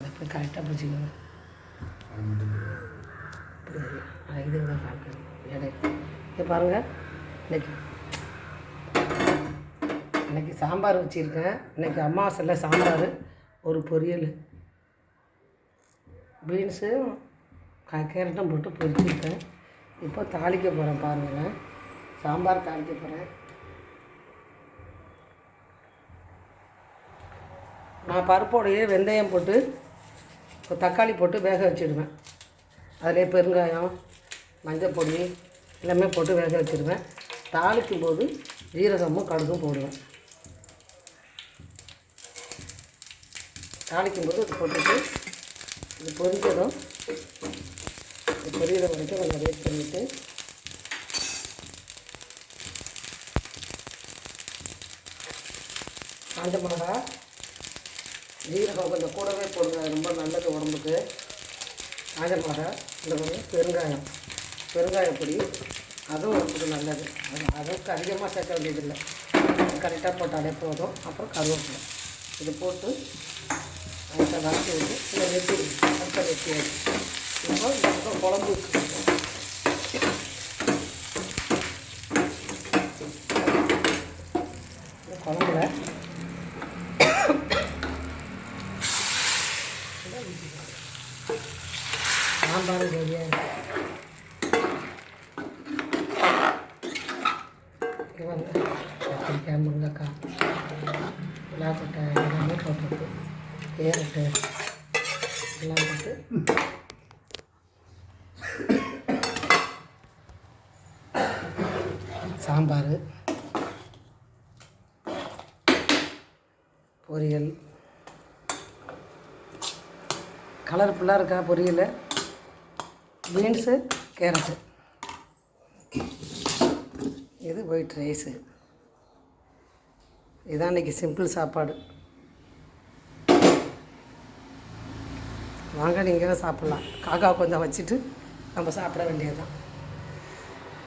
அப்படி கரெக்டாக பிடிச்சிக்கணும் புரியுது இது கூட பார்க்கணும் எடை பாருங்கள் இன்னைக்கு இன்னைக்கு சாம்பார் வச்சுருக்கேன் இன்னைக்கு அம்மாவாசையில் சாம்பார் ஒரு பொரியல் பீன்ஸு கேரட்டும் போட்டு பொரிச்சிருக்கேன் இப்போ தாளிக்க போகிறேன் பாருங்கள் சாம்பார் தாளிக்க போகிறேன் நான் பருப்போடையே வெந்தயம் போட்டு இப்போ தக்காளி போட்டு வேக வச்சிடுவேன். அதிலே பெருங்காயம் மஞ்சள் பொடி எல்லாமே போட்டு வேக வச்சிடுவேன். தாளிக்கும் போது ஜீரகமும் கடுகும் போடுவேன். தாளிக்கும் போது இது போட்டுட்டு இது பொரிஞ்சதும் இது பொரியிற வரைக்கும் கொஞ்சம் வெயிட் பண்ணிவிட்டு காஞ்ச மிளகா ஜீரகம் கொஞ்சம் கூடவே போடுங்க. ரொம்ப நல்லது உடம்புக்கு. காஞ்ச மிளகா இந்த மாதிரி பெருங்காயம். பெருங்காய பொடி அதுவும் உடம்புக்கு நல்லது. அதுக்கு அதிகமாக சேர்க்க வேண்டியதில்லை. கரெக்டாக போட்டாலே போதும். அப்புறம் கருவேப்பிலை. இது போட்டு அதை வளர்த்து விட்டு இதை வெட்டி அடுத்த வெட்டி இப்போ இப்போ குழம்பு குழம்புல சாம்பார் ரெடியாக இது வந்து கத்திரிக்காய் முருங்கைக்காய் விளாக்கொட்டை எல்லாமே போட்டுருக்கு. கேரட்டு எல்லாம் போட்டு. சாம்பார் பொரியல். கலர்ஃபுல்லாக இருக்கா பொரியல்? Beans carrot. இது ஒயிட் ரைஸு. இதுதான் இன்றைக்கி சிம்பிள் சாப்பாடு. வாங்க நீங்களும் சாப்பிட்லாம். காக்கா கொஞ்சம் வச்சுட்டு நம்ம சாப்பிட வேண்டியது தான்